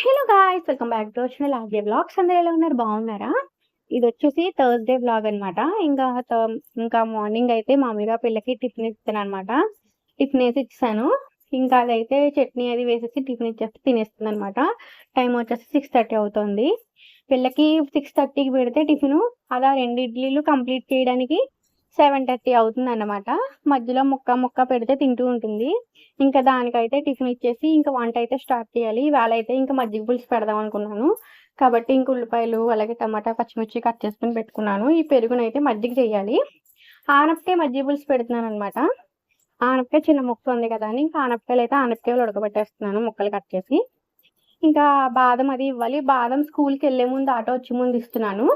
Hello guys welcome back to వచ్చిన day blogs అందరూ ఎలా ఉన్నారు? బాగున్నారా? ఇది వచ్చేసి థర్స్డే బ్లాగ్ అన్నమాట. ఇంకా ఇంకా మార్నింగ్ అయితే మామూలుగా పిల్లకి టిఫిన్ ఇస్తాను అనమాట టిఫిన్ వేసి ఇచ్చాను. ఇంకా అదైతే చట్నీ అది వేసేసి టిఫిన్ ఇచ్చేసి తినేస్తుంది అనమాట టైం వచ్చేసి సిక్స్ థర్టీ అవుతుంది. పిల్లకి సిక్స్ థర్టీకి పెడితే టిఫిన్. అలా రెండు ఇడ్లీలు కంప్లీట్ చేయడానికి సెవెన్ థర్టీ అవుతుంది అన్నమాట మధ్యలో ముక్క ముక్క పెడితే తింటూ ఉంటుంది. ఇంకా దానికైతే టిఫిన్ ఇచ్చేసి ఇంకా వంట అయితే స్టార్ట్ చేయాలి. ఇవాళ అయితే ఇంకా మజ్జిగ పులుసు పెడదాం అనుకున్నాను. కాబట్టి ఇంక ఉల్లిపాయలు అలాగే టమాటా పచ్చిమిర్చి కట్ చేసుకుని పెట్టుకున్నాను. ఈ పెరుగునైతే మజ్జిగ చేయాలి. ఆనపకాయ మజ్జిగ పులుసు పెడుతున్నాను అనమాట ఆనపకాయ చిన్న ముక్క ఉంది కదా అని ఇంకా ఆనపకాయలు అయితే ఆనపకాయలు ఉడకబెట్టేస్తున్నాను ముక్కలు కట్ చేసి. ఇంకా బాదం అది ఇవ్వాలి. బాదం స్కూల్కి వెళ్ళే ముందు ఆటో వచ్చే ముందు ఇస్తున్నాను.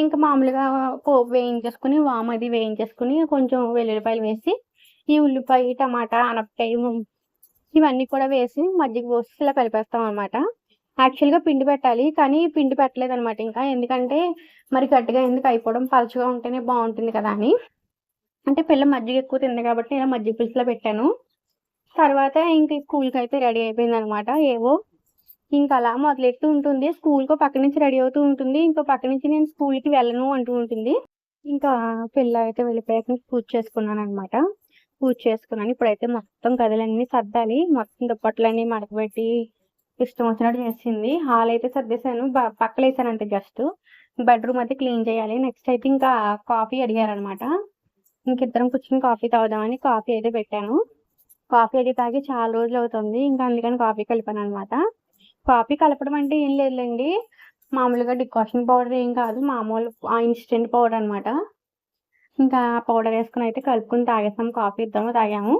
ఇంకా మామూలుగా పోపు వేయించేసుకుని వామ్ అది వేయించేసుకుని కొంచెం వెల్లుల్లిపాయలు వేసి ఈ ఉల్లిపాయ టమాటా అనపకాయ ఇవన్నీ కూడా వేసి మజ్జిగ పోసి ఇలా కలిపేస్తాం అనమాట యాక్చువల్గా పిండి పెట్టాలి కానీ పిండి పెట్టలేదు అనమాట ఇంకా. ఎందుకంటే మరి గట్టిగా ఎందుకు అయిపోవడం పలుచగా ఉంటేనే బాగుంటుంది కదా అని. అంటే పిల్ల మజ్జిగ ఎక్కువ తింది కాబట్టి నేను మజ్జిగ పులుసులో పెట్టాను. తర్వాత ఇంక కూల్కి అయితే రెడీ అయిపోయింది అనమాట ఏవో ఇంకా అలా మొదలెడుతూ ఉంటుంది. స్కూల్కి పక్క నుంచి రెడీ అవుతూ ఉంటుంది. ఇంకో పక్క నుంచి నేను స్కూల్కి వెళ్ళను అంటూ ఉంటుంది. ఇంకా పిల్ల అయితే వెళ్ళిపోయాక పూజ చేసుకున్నాను అనమాట పూజ చేసుకున్నాను. ఇప్పుడైతే మొత్తం కథలన్నీ సర్దాలి. మొత్తం దుప్పట్లన్నీ మడకబెట్టి ఇష్టం వచ్చినట్టు చేసింది. హాల్ అయితే సర్దేశాను. బ- పక్కన వేసాను అంతే జస్ట్. బెడ్రూమ్ అయితే క్లీన్ చేయాలి. నెక్స్ట్ అయితే ఇంకా కాఫీ అడిగారనమాట ఇంకిద్దరం కూర్చొని కాఫీ తాగుదామని కాఫీ అయితే పెట్టాను. కాఫీ అయితే తాగి చాలా రోజులు అవుతుంది. ఇంకా అందుకని కాఫీ కలిపాను అనమాట కాఫీ కలపడం అంటే ఏం లేదులేండి. మామూలుగా డికాషన్ పౌడర్ ఏం కాదు. మామూలు ఇన్స్టెంట్ పౌడర్ అనమాట ఇంకా పౌడర్ వేసుకుని అయితే కలుపుకొని తాగేసాం కాఫీ ఇద్దాము తాగాము.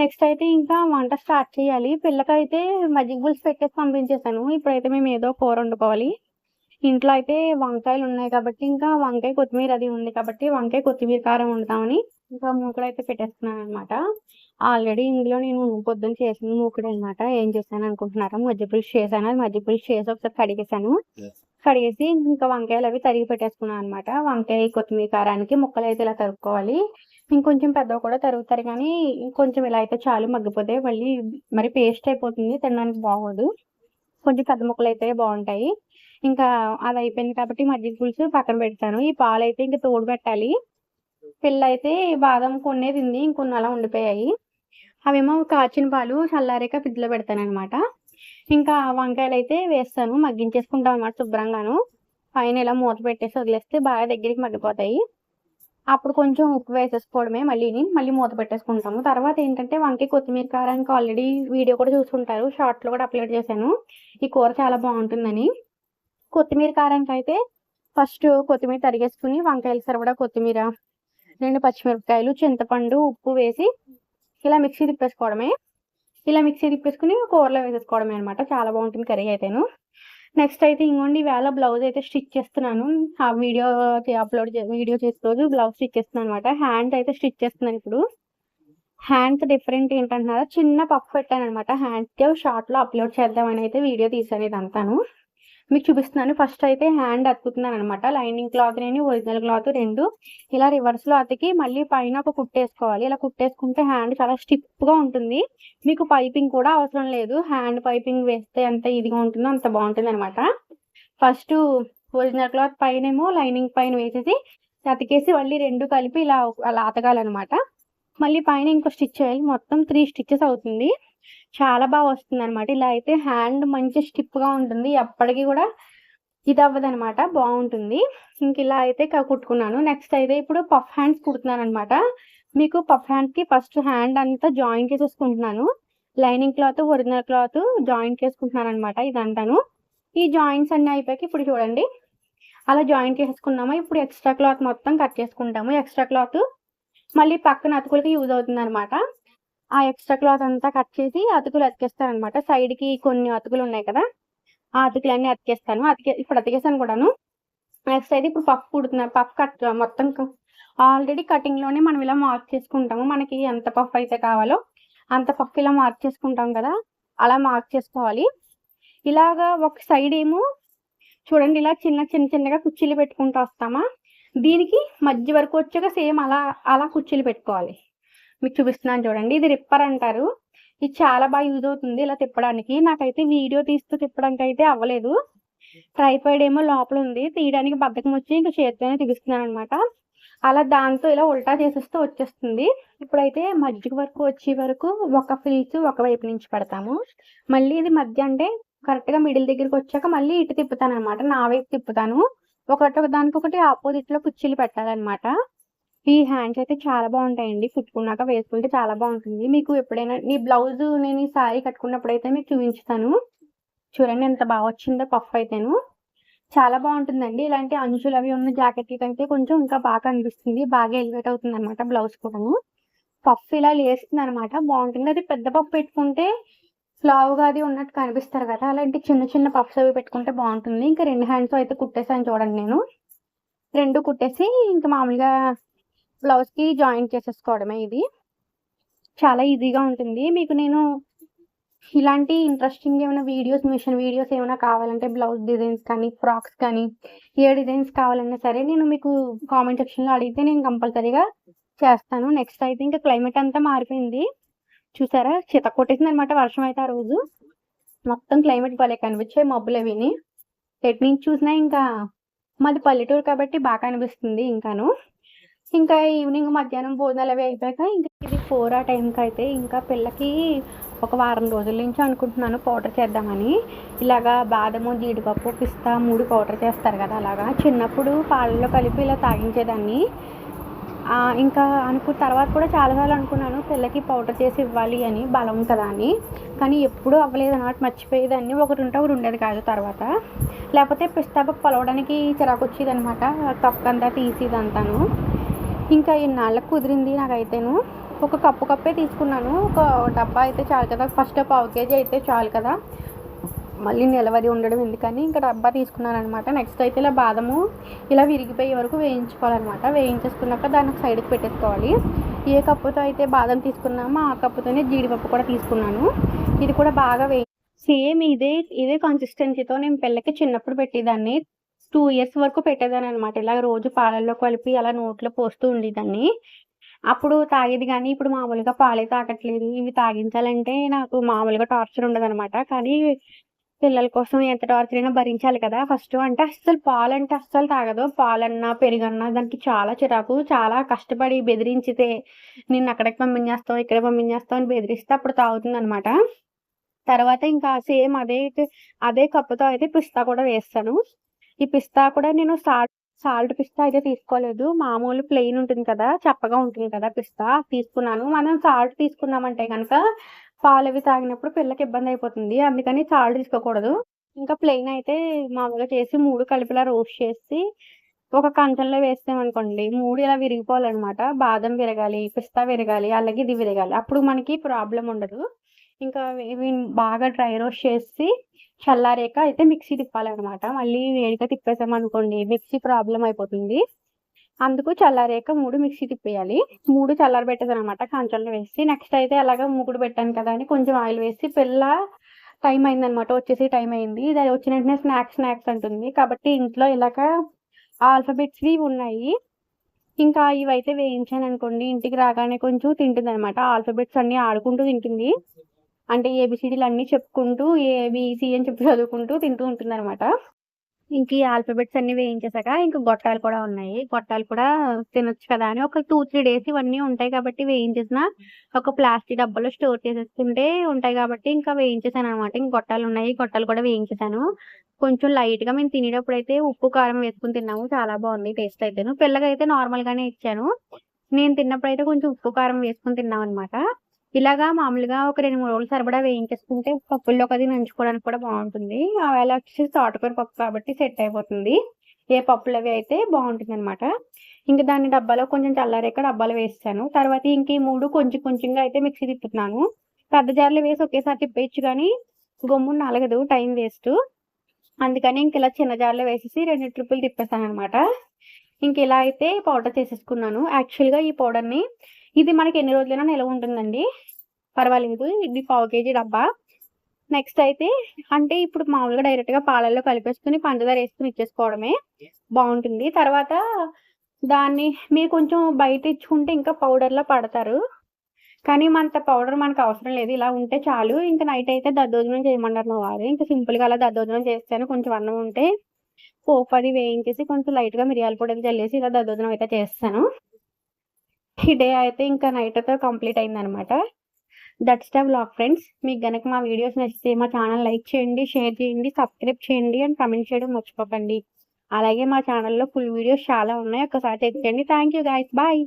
నెక్స్ట్ అయితే ఇంకా వంట స్టార్ట్ చేయాలి. పిల్లకైతే మజ్జిగ పులుసు పెట్టేసి పంపించేసాను ఇప్పుడైతే మేము ఏదో కూర వండుకోవాలి. ఇంట్లో అయితే వంకాయలు ఉన్నాయి కాబట్టి ఇంకా వంకాయ కొత్తిమీర అది ఉంది కాబట్టి వంకాయ కొత్తిమీర కారం వండుతామని ఇంకా మూకుడు అయితే పెట్టేస్తున్నాను అనమాట ఆల్రెడీ ఇందులో నేను పొద్దున్న చేసిన మూకుడు అనమాట ఏం చేశాను అనుకుంటున్నారా? మజ్జిగ పులుసు చేశాను. అది మజ్జిగ పులుసు చేసి ఒకసారి కడిగేశాను. కడిగేసి ఇంకా వంకాయలు అవి తరిగి పెట్టేసుకున్నాను అనమాట వంకాయ కొత్తిమీర కారానికి ముక్కలు అయితే ఇలా తరుక్కోవాలి. ఇంకొంచెం పెద్దవి కూడా తరుగుతారు కానీ ఇంకొంచెం ఇలా అయితే చాలు మగ్గిపోతే మళ్ళీ మరి పేస్ట్ అయిపోతుంది. తినడానికి బాగోదు. కొంచెం పెద్ద ముక్కలు అయితే బాగుంటాయి. ఇంకా అది అయిపోయింది కాబట్టి మజ్జిగ పులుసు పక్కన పెడతాను. ఈ పాలు అయితే ఇంకా తోడు పెట్టాలి. పిల్ల అయితే బాదం కొన్నే తింది. ఇంకొన్ని అలా ఉండిపోయాయి. అవేమో కాచిన పాలు చల్లారాక ఫ్రిడ్జ్ పెడతాను అనమాట ఇంకా వంకాయలు అయితే వేస్తాను మగ్గించేసుకుంటాం అనమాట శుభ్రంగాను. పైన ఇలా మూత పెట్టేసి వదిలేస్తే బాగా దగ్గరికి మగ్గిపోతాయి. అప్పుడు కొంచెం ఉప్పు వేసేసుకోవడమే మళ్ళీ మళ్ళీ మూత పెట్టేసుకుంటాము. తర్వాత ఏంటంటే వంకాయ కొత్తిమీర కారానికి ఆల్రెడీ వీడియో కూడా చూసుకుంటారు షార్ట్లో కూడా అప్లోడ్ చేశాను. ఈ కూర చాలా బాగుంటుందని. కొత్తిమీర కారానికి అయితే ఫస్ట్ కొత్తిమీర తరిగేసుకుని వంకాయలు సరిపడా కొత్తిమీర రెండు పచ్చిమిరపకాయలు చింతపండు ఉప్పు వేసి ఇలా మిక్సీ తిప్పేసుకోవడమే. ఇలా మిక్సీ తిప్పేసుకుని కూరలో వేసేసుకోవడమే అనమాట చాలా బాగుంటుంది కర్రీ అయితేను. నెక్స్ట్ అయితే ఇంకోండి వేళ బ్లౌజ్ అయితే స్టిచ్ చేస్తున్నాను. ఆ వీడియో అప్లోడ్ వీడియో చేసే రోజు బ్లౌజ్ స్టిచ్ చేస్తున్నాను అనమాట హ్యాండ్ అయితే స్టిచ్ చేస్తున్నాను ఇప్పుడు. హ్యాండ్స్ డిఫరెంట్ ఏంటంటున్నారా చిన్న పప్పు పెట్టాను అనమాట హ్యాండ్స్ షార్ట్లో అప్లోడ్ చేద్దామని అయితే వీడియో తీసాను ఇదంతాను. మీకు చూపిస్తున్నాను. ఫస్ట్ అయితే హ్యాండ్ అతుకుతున్నాను అనమాట లైనింగ్ క్లాత్ నేను ఒరిజినల్ క్లాత్ రెండు. ఇలా రివర్స్లో అతికి మళ్ళీ పైన ఒక కుట్టేసుకోవాలి. ఇలా కుట్టేసుకుంటే హ్యాండ్ చాలా స్టిప్గా ఉంటుంది. మీకు పైపింగ్ కూడా అవసరం లేదు. హ్యాండ్ పైపింగ్ వేస్తే ఎంత ఇదిగా ఉంటుందో అంత బాగుంటుంది అనమాట ఫస్ట్ ఒరిజినల్ క్లాత్ పైన ఏమో లైనింగ్ పైన వేసేసి అతికేసి మళ్ళీ రెండు కలిపి ఇలా అలా అతకాలన్నమాట. మళ్ళీ పైన ఇంకో స్టిచ్ చేయాలి. మొత్తం త్రీ స్టిచ్చెస్ అవుతుంది. చాలా బాగా వస్తుంది అనమాట ఇలా అయితే హ్యాండ్ మంచి స్టిప్గా ఉంటుంది. ఎప్పటికీ కూడా ఇది అవ్వదు అనమాట బాగుంటుంది ఇంక ఇలా అయితే కుట్టుకున్నాను. నెక్స్ట్ అయితే ఇప్పుడు పఫ్ హ్యాండ్స్ కుడుతున్నాను అనమాట మీకు పఫ్ హ్యాండ్కి ఫస్ట్ హ్యాండ్ అంతా జాయిన్ చేసేసుకుంటున్నాను. Lining cloth original cloth join చేసుకుంటున్నాను అనమాట ఇదంతాను. ఈ జాయింట్స్ అన్ని అయిపోయాక ఇప్పుడు చూడండి. అలా జాయిన్ చేసుకున్నాము? ఇప్పుడు ఎక్స్ట్రా క్లాత్ మొత్తం కట్ చేసుకుంటాము. ఎక్స్ట్రా క్లాత్ మళ్ళీ పక్కన అతుకులకి యూజ్ అవుతుంది అనమాట ఆ ఎక్స్ట్రా క్లాత్ అంతా కట్ చేసి అతుకులు అతికేస్తాను అనమాట సైడ్కి కొన్ని అతుకులు ఉన్నాయి కదా ఆ అతుకులన్నీ అతికేస్తాను. అతికే ఇప్పుడు అతికేసాను కూడాను. నెక్స్ట్ అయితే ఇప్పుడు పప్పు కుడుతున్నాను పప్పు కట్ మొత్తం ఆల్రెడీ కటింగ్లోనే మనం ఇలా మార్క్ చేసుకుంటాము. మనకి ఎంత పఫ్ అయితే కావాలో అంత పఫ్ ఇలా మార్క్ చేసుకుంటాం కదా అలా మార్క్ చేసుకోవాలి. ఇలాగా ఒక సైడ్ ఏమో చూడండి ఇలా చిన్న చిన్న చిన్నగా కుర్చీలు పెట్టుకుంటూ వస్తామా? దీనికి మధ్య వరకు వచ్చాక సేమ్ అలా అలా కుర్చీలు పెట్టుకోవాలి. మీకు చూపిస్తున్నాను చూడండి ఇది రిప్పర్ అంటారు ఇది చాలా బాగా యూజ్ అవుతుంది ఇలా తిప్పడానికి. నాకైతే వీడియో తీస్తూ తిప్పడానికి అయితే అవ్వలేదు. ట్రైపాయిడ్ ఏమో లోపల ఉంది. తీయడానికి బద్ధకం వచ్చి ఇంకా చేతితోనే చేత్తోనే తీస్తున్నాననమాట. అలా దాంతో ఇలా ఉల్టా చేసేస్తే వచ్చేస్తుంది. ఇప్పుడైతే మధ్య వరకు వచ్చే వరకు ఒక ఫిల్స్ ఒకవైపు నుంచి పెడతాము. మళ్ళీ ఇది మధ్య అంటే కరెక్ట్‌గా మిడిల్ దగ్గరికి వచ్చాక మళ్ళీ ఇటు తిప్పుతాననమాట. నా వైపు తిప్పుతాను. ఒకటి దానికొకటి ఆపోజిట్‌లో కుర్చీలు పెట్టాలన్నమాట ఈ హ్యాండ్స్ అయితే చాలా బాగుంటాయండి కుట్టుకున్నాక వేసుకుంటే చాలా బాగుంటుంది మీకు ఎప్పుడైనా ఈ బ్లౌజ్ నేను ఈ సారీ అయితే మీకు చూపించుతాను. చూడండి ఎంత బాగా వచ్చిందో పఫ్ అయితేను. చాలా బాగుంటుందండి ఇలాంటి అంచులు అవి ఉన్న జాకెట్లకైతే కొంచెం ఇంకా బాగా అనిపిస్తుంది బాగా ఎలివేట్ అవుతుంది అనమాట బ్లౌజ్ కూడా పఫ్ ఇలా లేస్తుంది అనమాట బాగుంటుంది అది పెద్ద పఫ్ పెట్టుకుంటే స్లావ్గా అది ఉన్నట్టు కనిపిస్తారు కదా! అలాంటి చిన్న చిన్న పఫ్స్ అవి పెట్టుకుంటే బాగుంటుంది ఇంకా రెండు హ్యాండ్స్ అయితే కుట్టేసాను చూడండి నేను. రెండు కుట్టేసి ఇంకా మామూలుగా బ్లౌజ్‌కి జాయిన్ చేసేసుకోవడమే ఇది. చాలా ఈజీగా ఉంటుంది. మీకు నేను ఇలాంటి ఇంట్రెస్టింగ్ ఏమైనా వీడియోస్, మిషన్ వీడియోస్ ఏమైనా కావాలంటే బ్లౌజ్ డిజైన్స్ కానీ, ఫ్రాక్స్ కానీ, ఏ డిజైన్స్ కావాలన్నా సరే నేను మీకు కామెంట్ సెక్షన్‌లో అడిగితే నేను కంపల్సరీగా చేస్తాను. నెక్స్ట్ అయితే ఇంకా క్లైమేట్ అంతా మారిపోయింది. చూసారా? చిత కొట్టేసింది అనమాట వర్షం అయితే ఆ రోజు. మొత్తం క్లైమేట్ భలే కనిపించాయి మబ్బులవిని. ఎటు నుంచి చూసినా ఇంకా మాది పల్లెటూరు కాబట్టి బాగా అనిపిస్తుంది ఇంకాను. ఇంకా ఈవినింగ్ మధ్యాహ్నం భోజనాలు అవి అయిపోయాక ఇంకా ఇది ఫోర్ ఆ టైంకి అయితే ఇంకా పిల్లకి ఒక వారం రోజుల నుంచి అనుకుంటున్నాను పౌడర్ చేద్దామని. ఇలాగా బాదము, జీడిపప్పు, పిస్తా మూడు పౌడర్ చేస్తారు కదా! అలాగా. చిన్నప్పుడు పాలల్లో కలిపి ఇలా తాగించేదాన్ని. ఇంకా అనుకు తర్వాత కూడా చాలాసార్లు అనుకున్నాను పిల్లకి పౌడర్ చేసి ఇవ్వాలి అని బలం కదా అని. కానీ ఎప్పుడూ అవ్వలేదనమాట. మర్చిపోయేదాన్ని. ఒకటి ఉంటే ఒకటి ఉండేది కాదు తర్వాత. లేపోతే పిస్తా పప్పు పలవడానికి చిరాకొచ్చేదనమాట. తొక్కంతా తీసి ఇదంతాను. ఇంకా ఇన్నాళ్ళకి కుదిరింది నాకైతేను. ఒక కప్పు కప్పే తీసుకున్నాను. ఒక డబ్బా అయితే చాలు కదా! ఫస్ట్ పావు కేజీ అయితే చాలు కదా! మళ్ళీ నిలవది ఉండడం ఎందుకని ఇంకా డబ్బా తీసుకున్నాననమాట. నెక్స్ట్ అయితే ఇలా బాదము ఇలా విరిగిపోయే వరకు వేయించుకోవాలన్నమాట వేయించేసుకున్నాక దాన్ని సైడ్‌కి పెట్టేసుకోవాలి. ఏ కప్పుతో అయితే బాదం తీసుకున్నామో ఆ కప్పుతోనే జీడిపప్పు కూడా తీసుకున్నాను. ఇది కూడా బాగా వేయి సేమ్ ఇదే ఇదే కన్సిస్టెన్సీతో నేను పిల్లకి చిన్నప్పుడు పెట్టేదాన్ని. టూ ఇయర్స్ వరకు పెట్టేదాన్ననమాట. ఇలా రోజు పాలల్లో కలిపి అలా నోట్లో పోస్తూ ఉండేదాన్ని. అప్పుడు తాగేది కానీ ఇప్పుడు మామూలుగా పాలే తాగట్లేదు. ఇవి తాగించాలంటే నాకు మామూలుగా టార్చర్ ఉండదనమాట. కానీ పిల్లల కోసం ఎంత టార్చర్ అయినా భరించాలి కదా! ఫస్ట్ అంటే అస్సలు పాలంటే అస్సలు తాగదు. పాలన్నా, పెరుగన్నా దానికి చాలా చిరాకు. చాలా కష్టపడి బెదిరించితే నిన్నక్కడికి పంపించేస్తాం, ఇక్కడ పంపించేస్తాం అని బెదిరిస్తే అప్పుడు తాగుతుంది అనమాట తర్వాత ఇంకా సేమ్ అదే అదే కప్పుతో అయితే పిస్తా కూడా వేస్తాను. ఈ పిస్తా కూడా నేను సాల్ట్ సాల్ట్ పిస్తా అయితే తీసుకోలేదు. మామూలు ప్లెయిన్ ఉంటుంది కదా! చప్పగా ఉంటుంది కదా పిస్తా తీసుకున్నాను. మనం సాల్ట్ తీసుకున్నామంటే పాలు అవి తాగినప్పుడు పిల్లకి ఇబ్బంది అయిపోతుంది అందుకని సాల్ట్ తీసుకోకూడదు. ఇంకా ప్లెయిన్ అయితే మామూలుగా చేసి మూడు కలిపిలా రోస్ట్ చేసి ఒక కంచంలో వేస్తామనుకోండి మూడు ఇలా విరిగిపోవాలన్నమాట బాదం విరగాలి, పిస్తా విరగాలి, అలాగే ఇది విరగాలి. అప్పుడు మనకి ప్రాబ్లం ఉండదు. ఇంకా ఇవి బాగా డ్రై రోస్ట్ చేసి చల్లారాక అయితే మిక్సీ తిప్పాలన్నమాట మళ్ళీ వేడిగా తిప్పేసామనుకోండి మిక్సీ ప్రాబ్లం అయిపోతుంది. అందుకు చల్లారాక మూడు మిక్సీ తిప్పేయాలి. 3 చల్లారబెట్టేసాననమాట కంచంలో వేసి. నెక్స్ట్ అయితే అలాగా మూకుడు పెట్టాను కదా! అని కొంచెం ఆయిల్ వేసి పిల్ల టైం అయిందనమాట. వచ్చేసి టైం అయింది. ఇది వచ్చిన వెంటనే స్నాక్స్ స్నాక్స్ అంటుంది. కాబట్టి ఇంట్లో ఇలాగ ఆల్ఫాబెట్స్‌వి ఉన్నాయి. ఇంకా ఇవైతే వేయించాను అనుకోండి ఇంటికి రాగానే కొంచెం తింటుంది అనమాట ఆల్ఫాబెట్స్ అన్నీ ఆడుకుంటూ తింటుంది. అంటే ఏబిసిడీలు అన్నీ చెప్పుకుంటూ ఏబిసి సి అని చెప్పి చదువుకుంటూ తింటూ ఉంటుందన్నమాట ఇంక ఈ ఆల్ఫాబెట్స్ అన్ని వేయించేసాక ఇంక గొట్టాలు కూడా ఉన్నాయి. గొట్టాలు కూడా తినొచ్చు కదా! అని ఒక 2, 3 డేస్ ఇవన్నీ ఉంటాయి కాబట్టి వేయించేసిన ఒక ప్లాస్టిక్ డబ్బాలో స్టోర్ చేసేసుకుంటే ఉంటాయి కాబట్టి ఇంకా వేయించేసాననమాట. ఇంక గొట్టాలున్నాయి. గొట్టాలు కూడా వేయించేసాను. కొంచెం లైట్గా మేము తినేటప్పుడు అయితే ఉప్పు, కారం వేసుకుని తిన్నాము. చాలా బాగుంది టేస్ట్ అయితే నేను పిల్లకైతే నార్మల్‌గానే ఇచ్చాను. నేను తిన్నప్పుడు అయితే కొంచెం ఉప్పు, కారం వేసుకుని తిన్నాం అనమాట ఇలాగా మామూలుగా ఒక 2, 3 రోజులు సరిపడా వేయించేసుకుంటే పప్పుల్లోకి అది నంచుకోవడానికి కూడా బాగుంటుంది ఆవేళ వచ్చేసి తోటకూర పప్పు కాబట్టి సెట్ అయిపోతుంది. ఏ పప్పులు అవి అయితే బాగుంటుంది అనమాట ఇంక దాన్ని డబ్బాలో కొంచెం చల్లారాక డబ్బాలో వేస్తాను తర్వాత ఇంక ఈ మూడు కొంచెం కొంచెంగా అయితే మిక్సీ తిప్పుతున్నాను. పెద్ద జార్లు వేసి ఒకేసారి తిప్పేయచ్చు కానీ గమ్మున నలగదు టైం వేస్ట్ అందుకని ఇంక ఇలా చిన్న జార్‌లో వేసేసి రెండు ట్రిప్పులు తిప్పేస్తాను అనమాట ఇంక ఇలా అయితే పౌడర్ చేసేసుకున్నాను. యాక్చువల్‌గా ఈ పౌడర్‌ని ఇది మనకి ఎన్ని రోజులైనా నిలవ ఉంటుందండి. పర్వాలేదు. ఇది పావు కేజీ డబ్బా. నెక్స్ట్ అయితే అంటే ఇప్పుడు మామూలుగా డైరెక్ట్‌గా పాలల్లో కలిపేసుకొని పంచదార వేసుకుని ఇచ్చేసుకోవడమే బాగుంటుంది తర్వాత దాన్ని మీరు కొంచెం బయట ఇచ్చుకుంటే ఇంకా పౌడర్‌లా పడతారు. కానీ మనంత పౌడర్ మనకు అవసరం లేదు. ఇలా ఉంటే చాలు. ఇంకా నైట్ అయితే దద్దోజనం చేయమన్నారు మా వారు. ఇంక సింపుల్‌గా అలా దద్దోజనం చేస్తాను కొంచెం అన్నం ఉంటే పోపు అది వేయించేసి కొంచెం లైట్‌గా మిరియాల పొడి చల్లేసి ఇలా దద్దోజనం అయితే చేస్తాను ఈ డే అయితే ఇంకా నైట్ అయితే కంప్లీట్ అయిందనమాట. That's the blog friends. మీకు గనక మా వీడియోస్ నచ్చితే మా ఛానల్ లైక్ చేయండి, షేర్ చేయండి, సబ్స్క్రైబ్ చేయండి అండ్ కమెంట్ చేయడం మర్చిపోకండి. అలాగే మా ఛానల్‌లో ఫుల్ వీడియోస్ చాలా ఉన్నాయి. ఒకసారి check thank you guys bye.